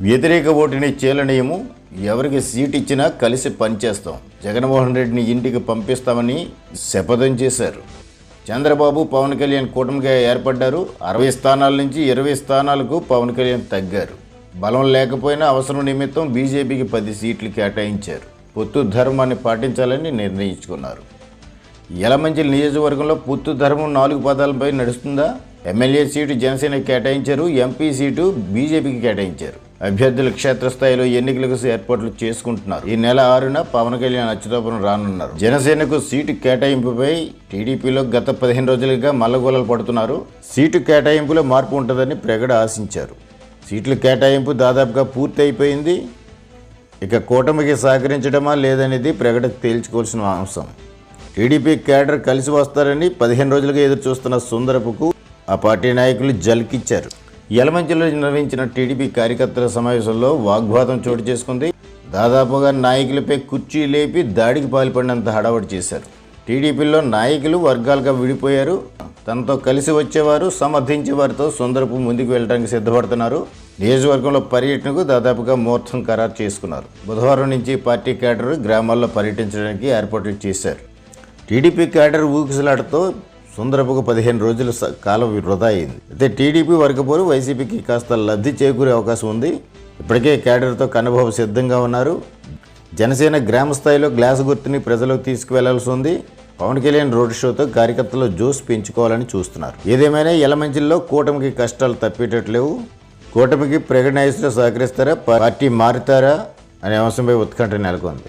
వ్యతిరేక ఓటుని చీలనీయము. ఎవరికి సీట్ ఇచ్చినా కలిసి పనిచేస్తాం. జగన్మోహన్ రెడ్డిని ఇంటికి పంపిస్తామని శపథం చేశారు. చంద్రబాబు పవన్ కళ్యాణ్ కూటమిగా ఏర్పడ్డారు. అరవై స్థానాల నుంచి ఇరవై స్థానాలకు పవన్ కళ్యాణ్ తగ్గారు. బలం లేకపోయినా అవసరం నిమిత్తం బీజేపీకి పది సీట్లు కేటాయించారు. పొత్తు ధర్మాన్ని పాటించాలని నిర్ణయించుకున్నారు. యలమంచిలి నియోజకవర్గంలో పొత్తు ధర్మం నాలుగు పదాలపై నడుస్తుందా? ఎమ్మెల్యే సీటు జనసేన కేటాయించారు. ఎంపీ సీటు బీజేపీకి కేటాయించారు. అభ్యర్థులు క్షేత్రస్థాయిలో ఎన్నికలకు ఏర్పాట్లు చేసుకుంటున్నారు. ఈ నెల ఆరున పవన్ కళ్యాణ్ అచ్యుతాపురం రానున్నారు. జనసేనకు సీటు కేటాయింపుపై టీడీపీలో గత పదిహేను రోజులుగా మల్లగోలలు పడుతున్నారు. సీటు కేటాయింపులో మార్పు ఉంటుందని ప్రగడ ఆశించారు. సీట్ల కేటాయింపు దాదాపుగా పూర్తి అయిపోయింది ఇక కూటమికి సహకరించడమా లేదనేది ప్రగడ తేల్చుకోవాల్సిన అంశం. టీడీపీ కేడర్ కలిసి వస్తారని పదిహేను రోజులుగా ఎదురు చూస్తున్న సుందరపుకు ఆ పార్టీ నాయకులు జల్కిచ్చారు. యలమంచిలో నిర్వహించిన టీడీపీ కార్యకర్తల సమావేశంలో వాగ్వాదం చోటు చేసుకుంది. దాదాపుగా నాయకులపై కుర్చీ లేపి దాడికి పాల్పడినంత హడావడి చేశారు. టీడీపీలో నాయకులు వర్గాలుగా విడిపోయారు. తనతో కలిసి వచ్చేవారు సమర్థించే వారితో సుందరపు ముందుకు వెళ్ళడానికి సిద్ధపడుతున్నారు. నియోజకవర్గంలో పర్యటనకు దాదాపుగా ముహూర్తం ఖరారు చేసుకున్నారు. బుధవారం నుంచి పార్టీ క్యాడర్ గ్రామాల్లో పర్యటించడానికి ఏర్పాట్లు చేశారు. టీడీపీ క్యాడర్ ఊగిసలాటతో సుందరపుకు పదిహేను రోజుల స- కాలం వృధా అయింది. అయితే టీడీపీ వర్గపోరు వైసీపీకి కాస్త లబ్ధి చేకూరే అవకాశం ఉంది. ఇప్పటికే కేడర్తో కన్నబాబు సిద్ధంగా ఉన్నారు. జనసేన గ్రామ స్థాయిలో గ్లాస్ గుర్తుని ప్రజలకు తీసుకువెళ్ళాల్సి ఉంది. పవన్ కళ్యాణ్ రోడ్ షోతో కార్యకర్తలు జోస్ పెంచుకోవాలని చూస్తున్నారు. ఏదేమైనా ఎలమంచిల్లో కూటమికి కష్టాలు తప్పేటట్లేవు. కూటమికి ప్రకటన సహకరిస్తారా? పార్టీ మారుతారా? అనే అంశంపై ఉత్కంఠ నెలకొంది.